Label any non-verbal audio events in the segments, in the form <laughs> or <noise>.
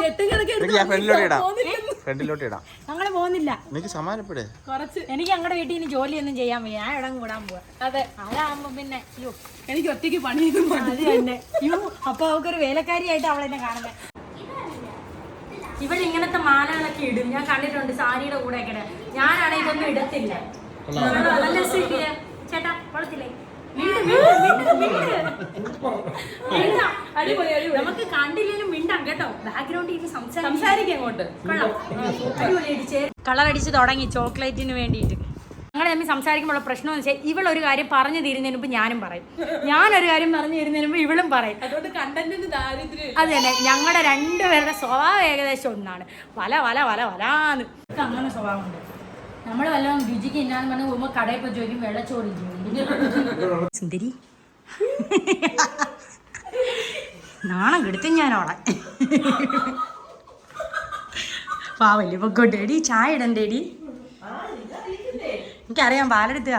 ഫ്രണ്ടിലോട്ട് ഇടാം. ഫ്രണ്ടിലോട്ട് ഇടാം. ഞങ്ങൾ പോകുന്നില്ല എനിക്ക് സമാനപ്പെടേ കുറച്ച് എനിക്ക് ഞങ്ങളുടെ വീട്ടിൽ ഇനി ജോലിയൊന്നും ചെയ്യാൻ വയ്യ. ഞാൻ ഇടം കൂടാൻ പോവാ. അതെ. അതാകുമ്പോ പിന്നെ യോ എനിക്ക് ഒറ്റയ്ക്ക് പണിയൊന്നും. അത് തന്നെ. യോ അപ്പൊ അവക്കൊരു വേലക്കാരിയായിട്ട് അവളെന്നെ കാണുന്നത് ഇവിടെ ഇങ്ങനത്തെ മാലകളൊക്കെ ഇടും. ഞാൻ കണ്ടിട്ടുണ്ട് സാരിയുടെ കൂടെ ഒക്കെ. ഞാനാണെങ്കിൽ ഇതൊന്നും ഇടത്തില്ല. നല്ല? ചേട്ടാ കൊള്ളത്തില്ലേ? മിണ്ട്, മിണ്ട്, മിണ്ട്, മിണ്ട്. <laughs> അടിപൊളി നമുക്ക് കണ്ടില്ലെങ്കിലും മിണ്ടാം കേട്ടോ. ബാക്ക്ഗ്രൗണ്ടിൽ ഇരുന്ന് സംസാരിക്കാം. അങ്ങോട്ട്. കളർ അടിച്ച് തുടങ്ങി ചോക്ലേറ്റിന് വേണ്ടിയിട്ട്. ഞങ്ങൾ തമ്മിൽ സംസാരിക്കുമ്പോൾ പ്രശ്നം എന്ന് വെച്ചാൽ ഇവളൊരു കാര്യം പറഞ്ഞു തീരുന്നതിന് മുമ്പ് ഞാനും പറയും. ഞാനൊരു കാര്യം പറഞ്ഞു തീരുന്നതിന് മുമ്പ് ഇവളും പറയും. അതുകൊണ്ട് കണ്ടന്റിന് ദാരിദ്ര്യം. അത് തന്നെ. ഞങ്ങളുടെ രണ്ടുപേരുടെ സ്വഭാവം ഏകദേശം ഒന്നാണ്. വല വല വല വലാന്ന്. അങ്ങനെ സ്വഭാവമുണ്ട്. നമ്മൾ വല്ലതും രുചിക്ക് ഇന്നാന്ന് പറഞ്ഞ് പോകുമ്പോൾ കടയിൽ പോയി ചോദിക്കും വെള്ളച്ചോറ് സുന്ദരി. <laughs> നാണം കെടുത്തും ഞാനോളെ പാവല്ലേ പൊക്കോട്ടെ. എടി ചായ ഇടണ്ടേടി. എനിക്കറിയാം പാലെടുത്തുക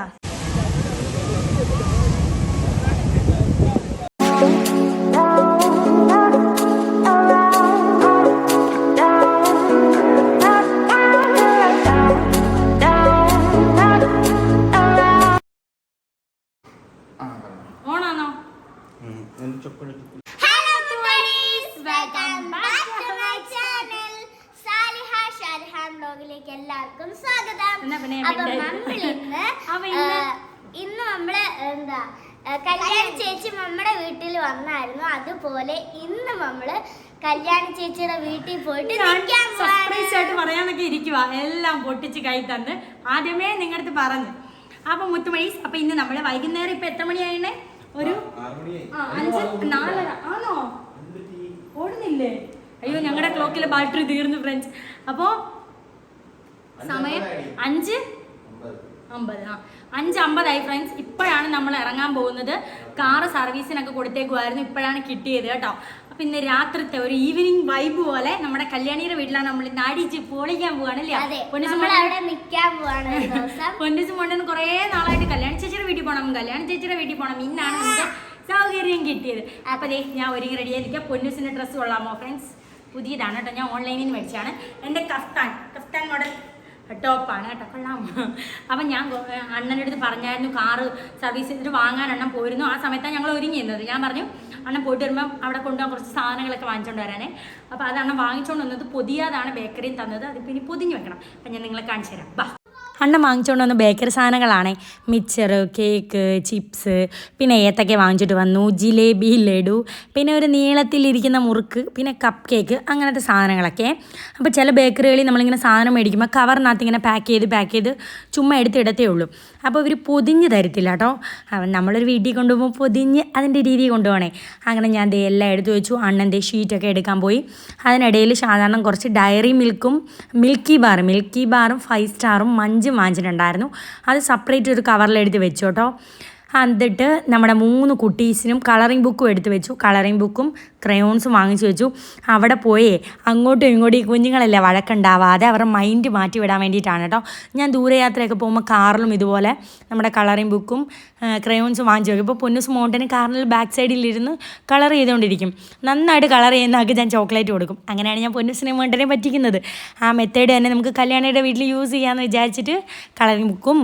ചേച്ചിയുടെ വീട്ടിൽ പോയിട്ട് സർപ്രൈസ് ആയിട്ട് പറയാനൊക്കെ ഇരിക്കുക എല്ലാം പൊട്ടിച്ച് കൈ തന്ന് ആദ്യമേ നിങ്ങളടുത്ത് പറഞ്ഞു. അപ്പൊ മുത്തുമണീസ് അപ്പൊ ഇന്ന് നമ്മൾ വൈകുന്നേരം ഇപ്പൊ എത്ര മണിയായിണേ? ഒരു അഞ്ച് നാലര. ആണോ? ഓടുന്നില്ലേ? അയ്യോ ഞങ്ങളുടെ ക്ലോക്കിലെ ബാറ്ററി തീർന്നു ഫ്രണ്ട്സ് അപ്പോ സമയം അഞ്ച് അമ്പത്. ആ അഞ്ച് അമ്പതായി ഫ്രണ്ട്സ് ഇപ്പോഴാണ് നമ്മൾ ഇറങ്ങാൻ പോകുന്നത്. കാറ് സർവീസിനൊക്കെ കൊടുത്തേക്കുമായിരുന്നു ഇപ്പോഴാണ് കിട്ടിയത് കേട്ടോ. അപ്പം ഇന്ന് രാത്രിത്തെ ഒരു ഈവനിങ് വൈബ് പോലെ നമ്മുടെ കല്യാണിയുടെ വീട്ടിലാണ് നമ്മൾ നാടിച്ച് പോളിക്കാൻ പോവാണല്ലേ പൊന്നിച്ചു മോണ്ടന് കുറേ നാളായിട്ട് കല്യാണ ചേച്ചിയുടെ വീട്ടിൽ പോകണം കല്യാണ ചേച്ചിയുടെ വീട്ടിൽ പോകണം ഇന്നാണ് നമുക്ക് സൗകര്യം കിട്ടിയത്. അപ്പൊ ദേ ഞാൻ ഒരുങ്ങി റെഡിയായിരിക്കാം പൊന്നിസിന്റെ ഡ്രസ്സ് കൊള്ളാമോ ഫ്രണ്ട്സ് പുതിയതാണ് കേട്ടോ. ഞാൻ ഓൺലൈനിൽ നിന്ന് മേടിച്ചാണ് എന്റെ കഫ്താൻ കഫ്താൻ മോഡൽ ടോപ്പാണ് കേട്ടോ കൊള്ളാം. അപ്പം ഞാൻ അണ്ണന്റെ അടുത്ത് പറഞ്ഞായിരുന്നു കാറ് സർവീസ് ചെയ്തിട്ട് വാങ്ങാൻ അണ്ണൻ പോയിരുന്നു. ആ സമയത്താണ് ഞങ്ങൾ ഒരുങ്ങിയിരുന്നത്. ഞാൻ പറഞ്ഞു അണ്ണൻ പോയിട്ട് വരുമ്പം അവിടെ കൊണ്ടുപോകാൻ കുറച്ച് സാധനങ്ങളൊക്കെ വാങ്ങിച്ചുകൊണ്ട് വരാനേ. അപ്പോൾ അത് അണ്ണൻ വാങ്ങിച്ചുകൊണ്ട് വന്നത് പുതിയതാണ് ബേക്കറിയും തന്നത്. അതിപ്പോൾ ഇനി പൊതിഞ്ഞ് വെക്കണം. അപ്പം ഞാൻ നിങ്ങളെ കാണിച്ചു തരാം. ബാ. അണ്ണൻ വാങ്ങിച്ചുകൊണ്ട് വന്ന ബേക്കറി സാധനങ്ങളാണേ. മിച്ചർ കേക്ക് ചിപ്സ് പിന്നെ ഏത്തക്ക വാങ്ങിച്ചിട്ട് വന്നു. ജിലേബി ലഡു പിന്നെ ഒരു നീളത്തിലിരിക്കുന്ന മുറുക്ക് പിന്നെ കപ്പ് കേക്ക് അങ്ങനത്തെ സാധനങ്ങളൊക്കെ. അപ്പോൾ ചില ബേക്കറികളിൽ നമ്മളിങ്ങനെ സാധനം മേടിക്കുമ്പോൾ കവറിനകത്ത് ഇങ്ങനെ പാക്ക് ചെയ്ത് പാക്ക് ചെയ്ത് ചുമ്മാ എടുത്തിടത്തേ ഉള്ളൂ. അപ്പോൾ ഇവർ പൊതിഞ്ഞ് തരത്തില്ല കേട്ടോ. നമ്മളൊരു വീട്ടിൽ കൊണ്ടുപോകുമ്പോൾ പൊതിഞ്ഞ് അതിന്റെ രീതി കൊണ്ടുപോകണേ. അങ്ങനെ ഞാൻ ദേ എല്ലാം എടുത്തു വെച്ചു. അണ്ണന്റെ ഷീറ്റൊക്കെ എടുക്കാൻ പോയി. അതിനിടയിൽ സാധാരണ കുറച്ച് ഡയറി മിൽക്കും മിൽക്കി ബാറും മിൽക്കി ബാറും ഫൈവ് സ്റ്റാറും മഞ്ചും വാങ്ങിച്ചിട്ടുണ്ടായിരുന്നു. അത് സെപ്പറേറ്റ് ഒരു കവറിൽ വെച്ചോട്ടോ. എന്നിട്ട് നമ്മുടെ മൂന്ന് കുട്ടീസിനും കളറിംഗ് ബുക്കും എടുത്ത് വെച്ചു. കളറിംഗ് ബുക്കും ക്രയോൺസും വാങ്ങിച്ചു വെച്ചു. അവിടെ പോയേ അങ്ങോട്ടും ഇങ്ങോട്ടും ഈ കുഞ്ഞുങ്ങളല്ലേ വഴക്കുണ്ടാവാതെ അവരുടെ മൈൻഡ് മാറ്റി വിടാൻ വേണ്ടിയിട്ടാണ് കേട്ടോ. ഞാൻ ദൂരയാത്രയൊക്കെ പോകുമ്പോൾ കാറിലും ഇതുപോലെ നമ്മുടെ കളറിംഗ് ബുക്കും ക്രയോൺസും വാങ്ങിച്ചു വെക്കും. ഇപ്പോൾ പൊന്നുസ് മോണ്ടന് കാറിൽ ബാക്ക് സൈഡിലിരുന്ന് കളർ ചെയ്തുകൊണ്ടിരിക്കും നന്നായിട്ട് കളർ ചെയ്യുന്ന ആൾക്ക് ഞാൻ ചോക്ലേറ്റ് കൊടുക്കും. അങ്ങനെയാണ് ഞാൻ പൊന്നുസിനെ മോണ്ടനെ പറ്റിക്കുന്നത്. ആ മെത്തേഡ് തന്നെ നമുക്ക് കല്യാണിയുടെ വീട്ടിൽ യൂസ് ചെയ്യാമെന്ന് വിചാരിച്ചിട്ട് കളറിംഗ് ബുക്കും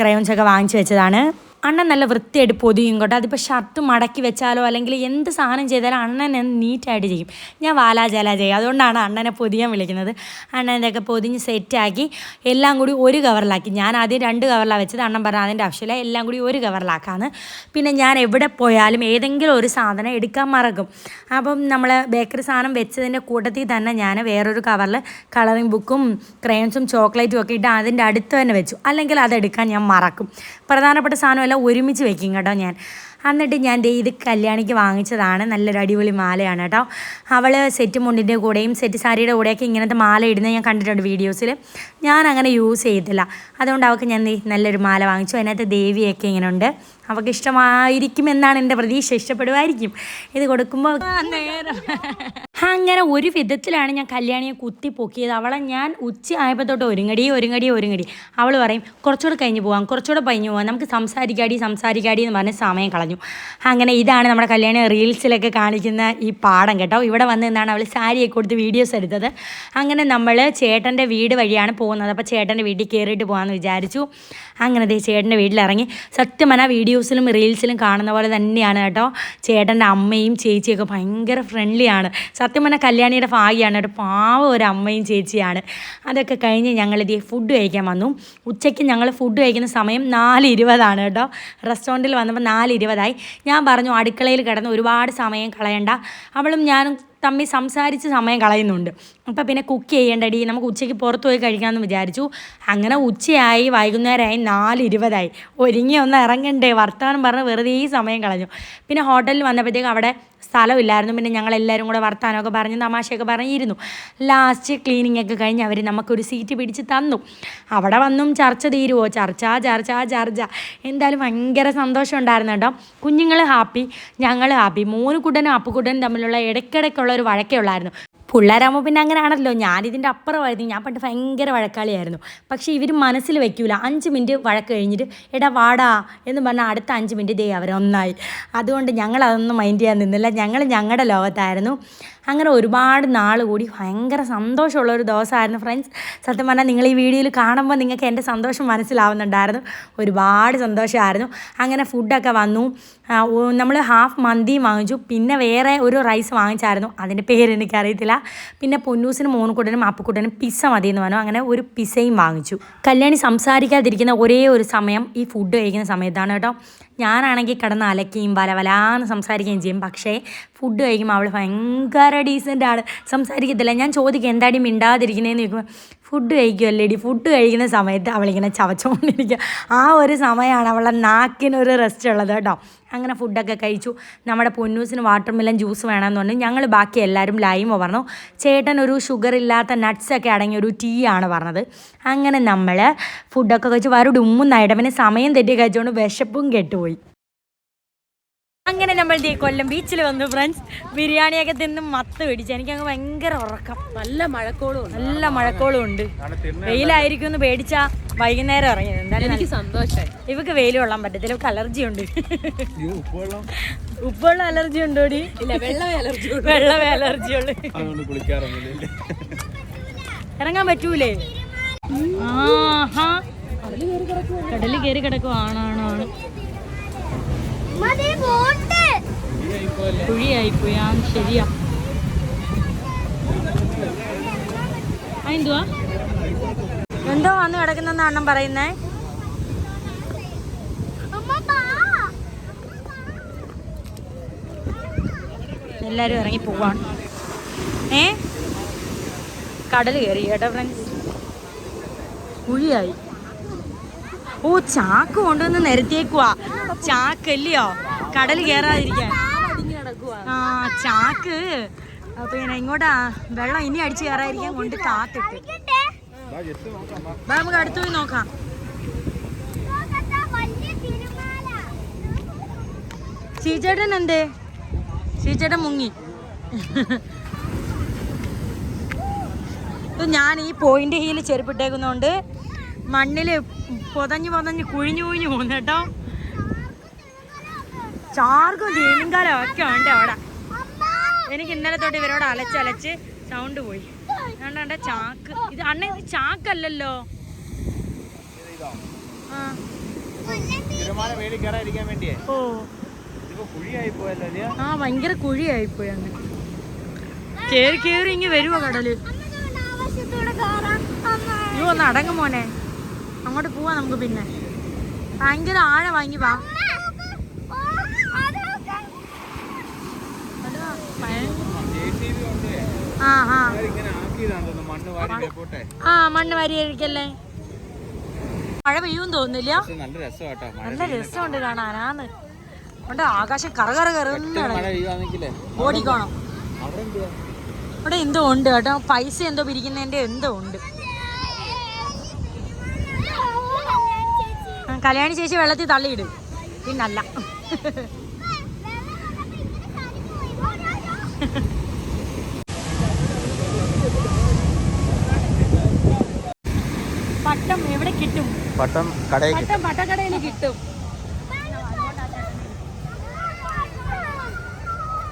ക്രയോൺസൊക്കെ വാങ്ങിച്ചു വെച്ചതാണ്. അണ്ണൻ നല്ല വൃത്തിയായിട്ട് പൊതിയും കേട്ടോ. അതിപ്പോൾ ഷർട്ട് മടക്കി വെച്ചാലോ അല്ലെങ്കിൽ എന്ത് സാധനം ചെയ്താലും അണ്ണൻ നീറ്റായിട്ട് ചെയ്യും. ഞാൻ വാലാജാല ചെയ്യും. അതുകൊണ്ടാണ് അണ്ണനെ പൊതിയാൻ വിളിക്കുന്നത്. അണ്ണന്റെയൊക്കെ പൊതിഞ്ഞ് സെറ്റാക്കി എല്ലാം കൂടി ഒരു കവറിലാക്കി. ഞാൻ ആദ്യം രണ്ട് കവറിലാണ് വെച്ചത്. അണ്ണൻ പറഞ്ഞ അതിന്റെ ആവശ്യമില്ല. എല്ലാം കൂടി ഒരു കവറിലാക്കാന്ന്. പിന്നെ ഞാൻ എവിടെ പോയാലും ഏതെങ്കിലും ഒരു സാധനം എടുക്കാൻ മറക്കും. അപ്പം നമ്മൾ ബേക്കറി സാധനം വെച്ചതിന്റെ കൂട്ടത്തിൽ തന്നെ ഞാൻ വേറൊരു കവറിൽ കളറിംഗ് ബുക്കും ക്രയോൺസും ചോക്ലേറ്റും ഒക്കെ ഇട്ട് അതിന്റെ അടുത്ത് തന്നെ വെച്ചു. അല്ലെങ്കിൽ അതെടുക്കാൻ ഞാൻ മറക്കും. പ്രധാനപ്പെട്ട സാധനമെല്ലാം ഒരുമിച്ച് വെക്കും കേട്ടോ ഞാൻ. എന്നിട്ട് ഞാൻ ദേ ഇത് കല്യാണിക്ക് വാങ്ങിച്ചതാണ്. നല്ലൊരു അടിപൊളി മാലയാണ് കേട്ടോ. അവൾ സെറ്റ് മുണ്ടിന്റെ കൂടെയും സെറ്റ് സാരിയുടെ കൂടെയൊക്കെ ഇങ്ങനത്തെ മാല ഇടുന്നത് ഞാൻ കണ്ടിട്ടുണ്ട് വീഡിയോസിൽ ഞാൻ അങ്ങനെ യൂസ് ചെയ്തില്ല അതുകൊണ്ട് അവൾക്ക് ഞാൻ നല്ലൊരു മാല വാങ്ങിച്ചു. അതിനകത്ത് ദേവിയൊക്കെ ഇങ്ങനെ ഉണ്ട്. അവൾക്ക് ഇഷ്ടമായിരിക്കും എന്നാണ് എന്റെ പ്രതീക്ഷ. ഇഷ്ടപ്പെടുമായിരിക്കും ഇത് കൊടുക്കുമ്പോൾ നേരം. അങ്ങനെ ഒരു വിധത്തിലാണ് ഞാൻ കല്യാണിയെ കുത്തി പൊക്കിയത്. അവളെ ഞാൻ ഉച്ച ആയപ്പോൾ തൊട്ട് ഒരുങ്ങടി ഒരുങ്ങടി ഒരുങ്ങടി. അവൾ പറയും കുറച്ചുകൂടെ കഴിഞ്ഞ് പോകാം കുറച്ചുകൂടെ കഴിഞ്ഞ് പോകാം നമുക്ക് സംസാരിക്കാടി സംസാരിക്കാടി എന്ന് പറഞ്ഞ് സമയം കളഞ്ഞു. അങ്ങനെ ഇതാണ് നമ്മുടെ കല്യാണി റീൽസിലൊക്കെ കാണിക്കുന്ന ഈ പാടം കേട്ടോ. ഇവിടെ വന്ന് നിന്നാണ് അവൾ സാരിയൊക്കെ കൊടുത്ത് വീഡിയോസ് എടുത്തത്. അങ്ങനെ നമ്മൾ ചേട്ടന്റെ വീട് വഴിയാണ് പോകുന്നത്. അപ്പോൾ ചേട്ടന്റെ വീട്ടിൽ കയറിയിട്ട് പോകാമെന്ന് വിചാരിച്ചു. അങ്ങനെ ദേ ചേട്ടന്റെ വീട്ടിലിറങ്ങി സത്യം പറഞ്ഞാൽ വീഡിയോസിലും റീൽസിലും കാണുന്ന പോലെ തന്നെയാണ് കേട്ടോ. ചേട്ടന്റെ അമ്മയും ചേച്ചിയൊക്കെ ഭയങ്കര ഫ്രണ്ട്ലിയാണ് സത്യം പറഞ്ഞാൽ കല്യാണിയുടെ ഭാഗ്യമാണ് കേട്ടോ. പാവ ഒരു അമ്മയും ചേച്ചിയാണ്. അതൊക്കെ കഴിഞ്ഞ് ഞങ്ങൾ ഇതേ ഫുഡ് കഴിക്കാൻ വന്നു. ഉച്ചയ്ക്ക് ഞങ്ങൾ ഫുഡ് കഴിക്കുന്ന സമയം നാല് ഇരുപതാണ് കേട്ടോ റെസ്റ്റോറന്റിൽ വന്നപ്പോൾ നാല് ഇരുപതായി ഞാൻ പറഞ്ഞു അടുക്കളയിൽ കിടന്ന് ഒരുപാട് സമയം കളയണ്ട. അവളും ഞാനും തമ്മിൽ സംസാരിച്ച് സമയം കളയുന്നുണ്ട്. അപ്പോൾ പിന്നെ കുക്ക് ചെയ്യേണ്ടടി നമുക്ക് ഉച്ചയ്ക്ക് പുറത്ത് പോയി കഴിക്കാമെന്ന് വിചാരിച്ചു. അങ്ങനെ ഉച്ചയായി വൈകുന്നേരമായി നാല് ഇരുപതായി ഒരുങ്ങി ഒന്ന് ഇറങ്ങണ്ടേ വർത്തമാനം പറഞ്ഞ് വെറുതെ ഈ സമയം കളഞ്ഞു. പിന്നെ ഹോട്ടലിൽ വന്നപ്പോഴത്തേക്ക് അവിടെ സ്ഥലമില്ലായിരുന്നു. പിന്നെ ഞങ്ങൾ എല്ലാവരും കൂടെ വർത്താനമൊക്കെ പറഞ്ഞ് തമാശയൊക്കെ പറഞ്ഞിരുന്നു. ലാസ്റ്റ് ക്ലീനിങ് ഒക്കെ കഴിഞ്ഞ് അവർ നമുക്കൊരു സീറ്റ് പിടിച്ച് തന്നു. അവിടെ വന്നും ചർച്ച തീരുവോ? ചർച്ച ചർച്ച ചർച്ച. എന്തായാലും ഭയങ്കര സന്തോഷം ഉണ്ടായിരുന്നു കേട്ടോ. കുഞ്ഞുങ്ങൾ ഹാപ്പി ഞങ്ങൾ ഹാപ്പി. മൂന്നുകുട്ടനും അപ്പുകുട്ടനും തമ്മിലുള്ള ഇടയ്ക്കിടയ്ക്കുള്ള ഒരു വഴക്കേ ഉള്ളായിരുന്നു. പിള്ളേരാകുമ്പോൾ പിന്നെ അങ്ങനെ ആണല്ലോ ഞാനിതിന്റെ അപ്പുറമായിരുന്നു. ഞാൻ പണ്ട് ഭയങ്കര വഴക്കാളിയായിരുന്നു. പക്ഷേ ഇവർ മനസ്സിൽ വെക്കൂല. അഞ്ച് മിനിറ്റ് വഴക്ക് കഴിഞ്ഞിട്ട് എടാ വാടാ എന്ന് പറഞ്ഞാൽ അടുത്ത അഞ്ച് മിനിറ്റ് ദേ അവരൊന്നായി. അതുകൊണ്ട് ഞങ്ങൾ അതൊന്നും മൈൻഡ് ചെയ്യാൻ നിന്നില്ല. ഞങ്ങൾ ഞങ്ങളുടെ ലോകത്തായിരുന്നു. അങ്ങനെ ഒരുപാട് നാൾ കൂടി ഭയങ്കര സന്തോഷമുള്ള ഒരു ദിവസമായിരുന്നു. ഫ്രണ്ട്സ് സത്യം പറഞ്ഞാൽ നിങ്ങൾ ഈ വീഡിയോയിൽ കാണുമ്പോൾ നിങ്ങൾക്ക് എന്റെ സന്തോഷം മനസ്സിലാവുന്നുണ്ടായിരുന്നു. ഒരുപാട് സന്തോഷമായിരുന്നു. അങ്ങനെ ഫുഡൊക്കെ വന്നു. നമ്മൾ ഹാഫ് മന്തിയും വാങ്ങിച്ചു. പിന്നെ വേറെ ഒരു റൈസ് വാങ്ങിച്ചായിരുന്നു. അതിന്റെ പേര് എനിക്കറിയത്തില്ല. പിന്നെ പൊന്നൂസിനും മോനുകുട്ടനും അപ്പുക്കുട്ടനും പിസ്സ മതി എന്ന് പറഞ്ഞു. അങ്ങനെ ഒരു പിസ്സയും വാങ്ങിച്ചു. കല്യാണി സംസാരിക്കാതിരിക്കുന്ന ഒരേ ഒരു സമയം ഈ ഫുഡ് കഴിക്കുന്ന സമയത്താണ് കേട്ടോ. ഞാനാണെങ്കിൽ കിടന്ന് അലക്കുകയും വലവലാന്ന് സംസാരിക്കുകയും ചെയ്യും. പക്ഷേ ഫുഡ് കഴിക്കുമ്പോൾ അവൾ ഭയങ്കര ഡീസന്റ് ആണ്. സംസാരിക്കത്തില്ല. ഞാൻ ചോദിക്കും എന്താടി മിണ്ടാതിരിക്കുന്നതെന്ന് ചോദിക്കുമ്പോൾ ഫുഡ് കഴിക്കുമല്ലേടി ഫുഡ് കഴിക്കുന്ന സമയത്ത് അവളിങ്ങനെ ചവച്ചുകൊണ്ടിരിക്കുക ആ ഒരു സമയമാണ് അവളുടെ നാക്കിനൊരു റെസ്റ്റ് ഉള്ളത് കേട്ടോ. അങ്ങനെ ഫുഡൊക്കെ കഴിച്ചു. നമ്മുടെ പൊന്നൂസിന് വാട്ടർ മെലൻ ജ്യൂസ് വേണമെന്ന് പറഞ്ഞു. ഞങ്ങൾ ബാക്കി എല്ലാവരും ലൈമോ പറഞ്ഞു. ചേട്ടൻ ഒരു ഷുഗർ ഇല്ലാത്ത നട്ട്സൊക്കെ അടങ്ങിയ ഒരു ടീ ആണ് പറഞ്ഞത്. അങ്ങനെ നമ്മൾ ഫുഡൊക്കെ കഴിച്ച് വരുടെ. ഉമ്മുന്നായിട്ട് പിന്നെ സമയം തെറ്റി കഴിച്ചുകൊണ്ട് വിശപ്പും കെട്ടുപോയി. അങ്ങനെ നമ്മൾ ദേ കൊല്ലം ബീച്ചിൽ വന്നു ഫ്രണ്ട്സ് ബിരിയാണിയൊക്കെ തിന്ന് മത്ത് പിടിച്ചു. എനിക്കങ്ങ് ഭയങ്കര ഉറക്കം. നല്ല മഴക്കോളും ഉണ്ട്. നല്ല മഴക്കോളും ഉണ്ട്. വെയിലായിരിക്കും എന്ന് പേടിച്ച വൈകുന്നേരം ഇറങ്ങിയത് എന്തായാലും എനിക്ക് സന്തോഷമായി ഇവക്ക് വെയിൽ കൊള്ളാൻ പറ്റത്തില്ല. ഇവക്ക് അലർജി ഉണ്ട്. ഉപ്പുള്ള അലർജി ഉണ്ടോടി? ഇല്ല വെള്ളം അലർജി ഉള്ളു. അലർജി ഉണ്ട് അതുകൊണ്ട് കുളിക്കാറൊന്നുമില്ല. ഇറങ്ങാൻ പറ്റൂലേ? ആഹാ. കടൽ കയറി കിടക്കുവാണാണ് മതി ബോട്ട് കുഴിയായിപ്പോയി. ആ ശരിയാ. എന്തുവാ? എന്തോ വന്ന് കിടക്കുന്നെന്ന് അണ്ണം പറയുന്നേ? എല്ലാരും ഇറങ്ങി പോവാണ്. ഏ? കടൽ കയറി കേട്ടോ ഫ്രണ്ട്സ് കുഴിയായി. ഓ ചാക്ക് കൊണ്ടുവന്ന് നിരത്തിയേക്കുവാ. ചാക്കല്ലയോ? കടൽ കയറാതിരിക്കാൻ. ആ ചാക്ക്. പിന്നെ ഇങ്ങോട്ടാ വെള്ളം ഇനി അടിച്ചു കയറായിരിക്കും കൊണ്ട് കാത്തിട്ട്. നമുക്ക് അടുത്തു പോയി നോക്കാം. ചീച്ചേട്ടൻ എന്തേ? ചീച്ചേട്ടൻ മുങ്ങി. ഞാൻ ഈ പോയിന്റ് ഹീൽ ചെരുപ്പിട്ടേക്കുന്നോണ്ട് മണ്ണിൽ പൊതഞ്ഞ് പൊതഞ്ഞ് കുഴിഞ്ഞു കുഴിഞ്ഞു പോകുന്നു കേട്ടോ. ചാർക്കും തീമിങ്കാലം ഒക്കെ ഉണ്ട് അവിടെ എനിക്ക് ഇന്നലെ തൊട്ട് ഇവരോട് അലച്ചലച്ച് സൗണ്ട് പോയി. അതുകൊണ്ട് ചാക്ക്. ഇത് അണ്ണ ഇത് ചാക്കല്ലല്ലോ. ആ. ഭയങ്കര കുഴിയായി പോയി അങ്ങനെ അങ്ങ് കേറി കേറി ഇങ്ങ് വരുവോ കടൽ? അയ്യോ ഒന്ന് അടങ്ങും മോനെ. അങ്ങോട്ട് പോവാ നമുക്ക് പിന്നെ. ഭയങ്കര ആഴ വാങ്ങി വാ ഓ, അത് നോക്ക്. JCB കൊണ്ട് ആ മണ്ണ് വാരി വാരിയിരിക്കല്ലേ? മഴ പെയ്യും തോന്നില്ല നല്ല രസമാട്ടോ നല്ല രസമുണ്ട് കാണാനാന്ന്. ഉണ്ട് ആകാശം കറകറ കറന്നാണ് ഓടിക്കോണം. ഇവിടെ എന്തോ ഉണ്ട് കേട്ടോ. പൈസ എന്തോ പിരിക്കുന്നതിന്റെ എന്തോ ഉണ്ട്. കല്യാണി ചേച്ചി വെള്ളത്തിൽ തള്ളിയിടും. പിന്നല്ല പട്ടം കടയിൽ പട്ടം പട്ടക്കടയിൽ കിട്ടും.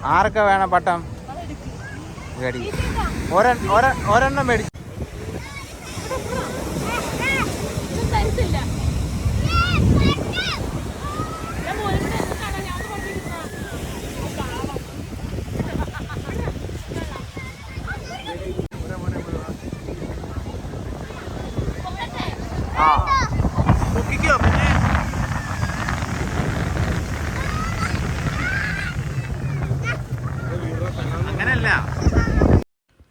ആരൊക്കെ വേണം പട്ടം? ഒരെണ്ണം മേടി ആ പൊക്കിക്കോ പിന്നെ അങ്ങനെയല്ല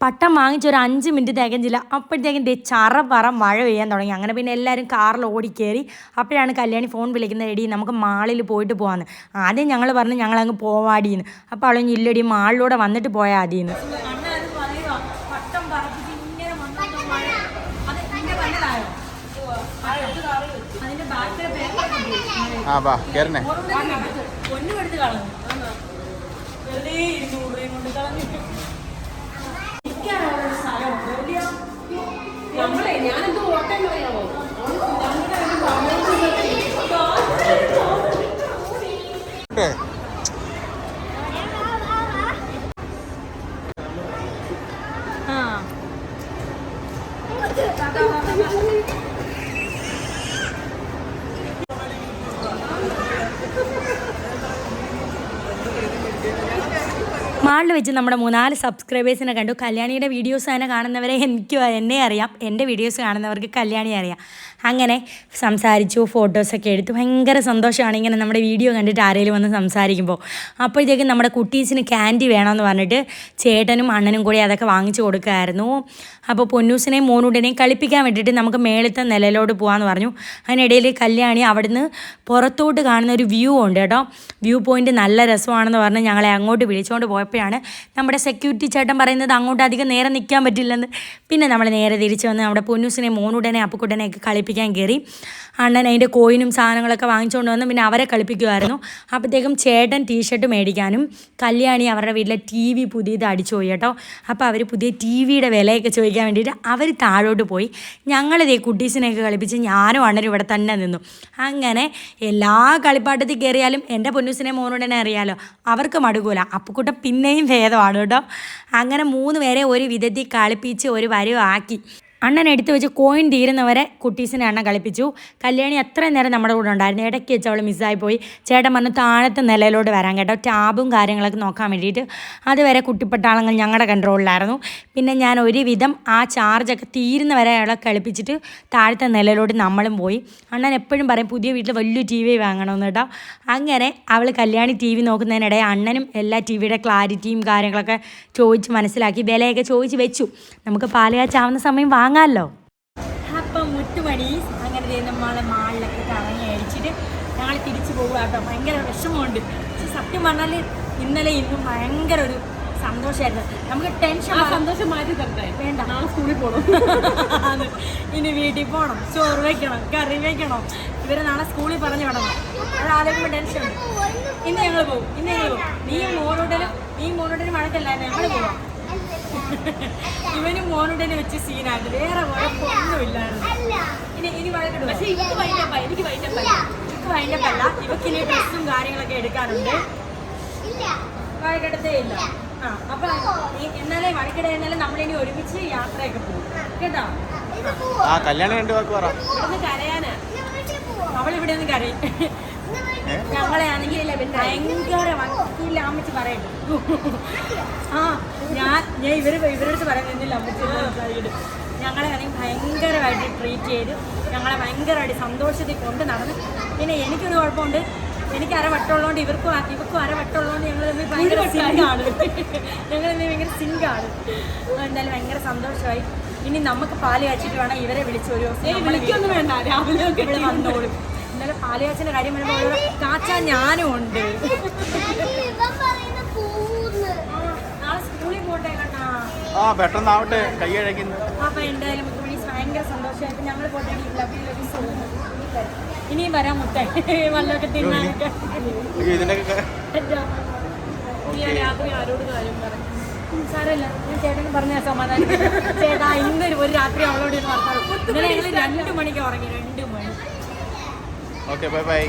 പട്ടം വാങ്ങിച്ച് ഒരു അഞ്ച് മിനിറ്റ് തികഞ്ഞില്ല അപ്പോഴത്തേക്കും ദേ ചറ പറ മഴ പെയ്യാൻ തുടങ്ങി. അങ്ങനെ പിന്നെ എല്ലാവരും കാറിൽ ഓടിക്കേറി. അപ്പോഴാണ് കല്യാണി ഫോൺ വിളിക്കുന്നത് എടി നമുക്ക് മാളിൽ പോയിട്ട് പോകാമെന്ന് ആദ്യം ഞങ്ങൾ പറഞ്ഞു ഞങ്ങൾ അങ്ങ് പോവാടിയെന്ന് അപ്പോൾ അവൾ ഇല്ലടി മാളിലൂടെ വന്നിട്ട് പോയാൽ മതിയെന്ന് ആ വാ കയറണേ നമ്മളെ ഞാനെന്തോ ഓട്ടം ഓക്കേ. ആ. മാളിൽ വെച്ച് നമ്മുടെ മൂന്നാൽ സബ്സ്ക്രൈബേഴ്സിനെ കണ്ടു. കല്യാണിയുടെ വീഡിയോസ് തന്നെ കാണുന്നവരെ എനിക്ക് എന്നെ അറിയാം. എന്റെ വീഡിയോസ് കാണുന്നവർക്ക് കല്യാണി അറിയാം. അങ്ങനെ സംസാരിച്ചു ഫോട്ടോസൊക്കെ എടുത്തു. ഭയങ്കര സന്തോഷമാണ് ഇങ്ങനെ നമ്മുടെ വീഡിയോ കണ്ടിട്ട് ആരെങ്കിലും വന്ന് സംസാരിക്കുമ്പോൾ. അപ്പോഴത്തേക്കും നമ്മുടെ കുട്ടീസിന് ക്യാൻഡി വേണമെന്ന് പറഞ്ഞിട്ട് ചേട്ടനും അണ്ണനും കൂടി അതൊക്കെ വാങ്ങിച്ചു കൊടുക്കുമായിരുന്നു അപ്പോൾ പൊന്നൂസിനെയും മോനൂട്ടിനെയും കളിപ്പിക്കാൻ വേണ്ടിയിട്ട് നമുക്ക് മേളത്തെ നിലയിലോട്ട് പോകാമെന്ന് പറഞ്ഞു. അതിനിടയിൽ കല്യാണി അവിടുന്ന് പുറത്തോട്ട് കാണുന്ന ഒരു വ്യൂ ഉണ്ട് കേട്ടോ. വ്യൂ പോയിന്റ് നല്ല രസമാണെന്ന് പറഞ്ഞ് ഞങ്ങളെ അങ്ങോട്ട് വിളിച്ചുകൊണ്ട് പോയപ്പോഴാണ് നമ്മുടെ സെക്യൂരിറ്റി ചേട്ടൻ പറയുന്നത് അങ്ങോട്ട് അധികം നേരെ നിൽക്കാൻ പറ്റില്ലെന്ന്. പിന്നെ നമ്മൾ നേരെ തിരിച്ച് വന്ന് നമ്മുടെ പൊന്നൂസിനെ അപ്പുക്കുട്ടനെ ഒക്കെ കളിപ്പിക്കാൻ കയറി അണ്ണൻ അതിന്റെ കോയിനും സാധനങ്ങളൊക്കെ വാങ്ങിച്ചുകൊണ്ട് വന്ന് പിന്നെ അവരെ കളിപ്പിക്കുമായിരുന്നു അപ്പോഴത്തേക്കും ചേട്ടൻ ടീഷർട്ട് മേടിക്കാനും കല്യാണി അവരുടെ വീട്ടിലെ ടി വി പുതിയത് അടിച്ചു പോയി കേട്ടോ. അപ്പോൾ അവർ പുതിയ ടി വിയുടെ വിലയൊക്കെ ചോദിക്കാൻ വേണ്ടിയിട്ട് അവർ താഴോട്ട് പോയി. ഞങ്ങളിതേ കുട്ടീസിനെയൊക്കെ കളിപ്പിച്ച് ഞാനും അണ്ണനും ഇവിടെ തന്നെ നിന്നു. അങ്ങനെ എല്ലാ കളിപ്പാട്ടത്തിൽ കയറിയാലും എന്റെ പൊന്നൂസിനെ മോനോടനെ അറിയാലോ. അവർക്ക് മടുകൂല അപ്പുക്കുട്ടം പിന്നെയും ഭേദമാണ് കേട്ടോ. അങ്ങനെ മൂന്ന് പേരെ ഒരു വിധത്തിൽ കളിപ്പിച്ച് ഒരു വരവാക്കി അണ്ണൻ എടുത്തു വെച്ച് കോയിൻ തീരുന്നവരെ കുട്ടീസിനെ അണ്ണൻ കളിപ്പിച്ചു. കല്യാണി അത്രയും നേരം നമ്മുടെ കൂടെ ഉണ്ടായിരുന്നു. ഇടയ്ക്ക് വെച്ച് അവൾ മിസ്സായി പോയി. ചേട്ടൻ പറഞ്ഞു താഴത്തെ നിലയിലോട്ട് വരാൻ കേട്ടോ. ടാബും കാര്യങ്ങളൊക്കെ നോക്കാൻ വേണ്ടിയിട്ട്. അതുവരെ കുട്ടിപ്പട്ടാളങ്ങൾ ഞങ്ങളുടെ കൺട്രോളിലായിരുന്നു പിന്നെ ഞാൻ ഒരുവിധം ആ ചാർജൊക്കെ തീരുന്നവരെ അയാളെ കളിപ്പിച്ചിട്ട് താഴത്തെ നിലയിലോട്ട് നമ്മളും പോയി. അണ്ണൻ എപ്പോഴും പറയും പുതിയ വീട്ടിൽ വലിയ ടി വി വാങ്ങണമെന്ന് കേട്ടോ. അങ്ങനെ അവൾ കല്യാണി ടി വി നോക്കുന്നതിനിടെ അണ്ണനും എല്ലാ ടി വിയുടെ ക്ലാരിറ്റിയും കാര്യങ്ങളൊക്കെ ചോദിച്ച് മനസ്സിലാക്കി വിലയൊക്കെ ചോദിച്ച് വെച്ചു. നമുക്ക് പാലുകാച്ചാവുന്ന സമയം സമയം വാങ്ങാമല്ലോ അപ്പം മുട്ടുമണി അങ്ങനെ ദേ നമ്മളെ മാളിലൊക്കെ കറങ്ങി അടിച്ചിട്ട് ഞങ്ങൾ തിരിച്ചു പോകുക കേട്ടോ. ഭയങ്കര വിഷമമുണ്ട്. പക്ഷെ സത്യം പറഞ്ഞാൽ ഇന്നലെ ഇന്നും ഭയങ്കര ഒരു സന്തോഷമായിരുന്നു നമുക്ക് ടെൻഷൻ ആ സന്തോഷം മാറ്റി തരട്ടെ. വേണ്ട. നാളെ സ്കൂളിൽ പോകണം <laughs> ഇനി വീട്ടിൽ പോകണം ചോറ് വെക്കണം കറി വെക്കണം. ഇവരെ നാളെ സ്കൂളിൽ പറഞ്ഞു വിടണം. അത് ആലോചിക്കുമ്പോൾ ടെൻഷൻ ഉണ്ട് ഇന്ന് ഞങ്ങൾ പോകും ഇന്ന് ഞങ്ങൾ പോകും നീ മോനോടനും നീ മോനോടനും വഴക്കല്ലായിരുന്നു? ഞങ്ങൾ പോവാം. <laughs> ഇവനും മോനുടനെ വെച്ച് സീനായിട്ട് വേറെ കുഴപ്പമൊന്നുമില്ലായിരുന്നു ഇനി ഇനി വഴക്കിടും പക്ഷെ ഇവക്ക് വൈകിട്ടപ്പ എനിക്ക് വൈകിട്ടപ്പ ഇവക്ക് വൈകിട്ടല്ല ഇവക്ക് ഇനി ഡ്രസ്സും കാര്യങ്ങളൊക്കെ എടുക്കാനുണ്ട്. വഴക്കെടുത്തേ ഇല്ല. ആ അപ്പൊ ഈ- എന്നാലേ വഴക്കിട എന്നാലും നമ്മളിനി ഒരുമിച്ച് യാത്രയൊക്കെ പോകും കേട്ടോ? ആ കല്യാണം രണ്ട് വാക്ക് പറ. കരയാനാ. അവളിവിടെ നിന്ന് കരയും. ഞങ്ങളെ ആണെങ്കിൽ ഭയങ്കര വക്കീല അമ്മച്ചി പറയട്ടെ. ആ ഞാൻ ഞാൻ ഇവർ ഇവരുടെ പറയുന്നില്ല അമ്മച്ചി സംസാരിക്കട്ടെ ഞങ്ങളെ ആണെങ്കിൽ ഭയങ്കരമായിട്ട് ട്രീറ്റ് ചെയ്ത് ഞങ്ങളെ ഭയങ്കരമായിട്ട് സന്തോഷത്തിൽ കൊണ്ട് നടന്ന്. പിന്നെ എനിക്കൊരു കുഴപ്പമുണ്ട്. എനിക്ക് അര വട്ടമുള്ളതുകൊണ്ട് ഇവർക്കും ഇവർക്കും അര വട്ടമുള്ളതുകൊണ്ട് ഞങ്ങൾ തമ്മിൽ ഭയങ്കര സിങ്കാണ്. ഞങ്ങൾ തമ്മിൽ ഭയങ്കര സിങ്കാണ്. എന്തായാലും ഭയങ്കര സന്തോഷമായി. ഇനി നമുക്ക് പാൽ കാച്ചിട്ട് വേണം ഇവരെ വിളിച്ച് ഒരു ദിവസം വിളിക്കൊന്നും വേണ്ട. രാവിലെ വന്നോളും. ഇന്നലെ പാലയാച്ചന്റെ കാര്യം വരുമ്പോൾ കാച്ച ഞാനും ഉണ്ട്. ആ, പെട്ടെന്ന് ആവട്ടെ കൈ അപ്പൊ എന്തായാലും മുത്തുമണി ഭയങ്കര സന്തോഷമായിട്ട് ഞങ്ങൾ പോട്ടെ ഇനിയും വരാം മുത്തേ. വല്ലൊക്കെ തിന്നാനൊക്കെ. ഞാൻ രാത്രി ആരോട് കാര്യം പറഞ്ഞു സാരമില്ല ഞാൻ ചേട്ടന് പറഞ്ഞ സമാധാനം. ചേട്ടാ ഇന്നൊരു ഒരു രാത്രി അവളോട് ഇരുന്ന് വർത്താനം. ഇന്നലെ ഞങ്ങൾ രണ്ട് മണിക്ക് ഉറങ്ങി രണ്ട് ഓക്കെ ബൈ ബൈ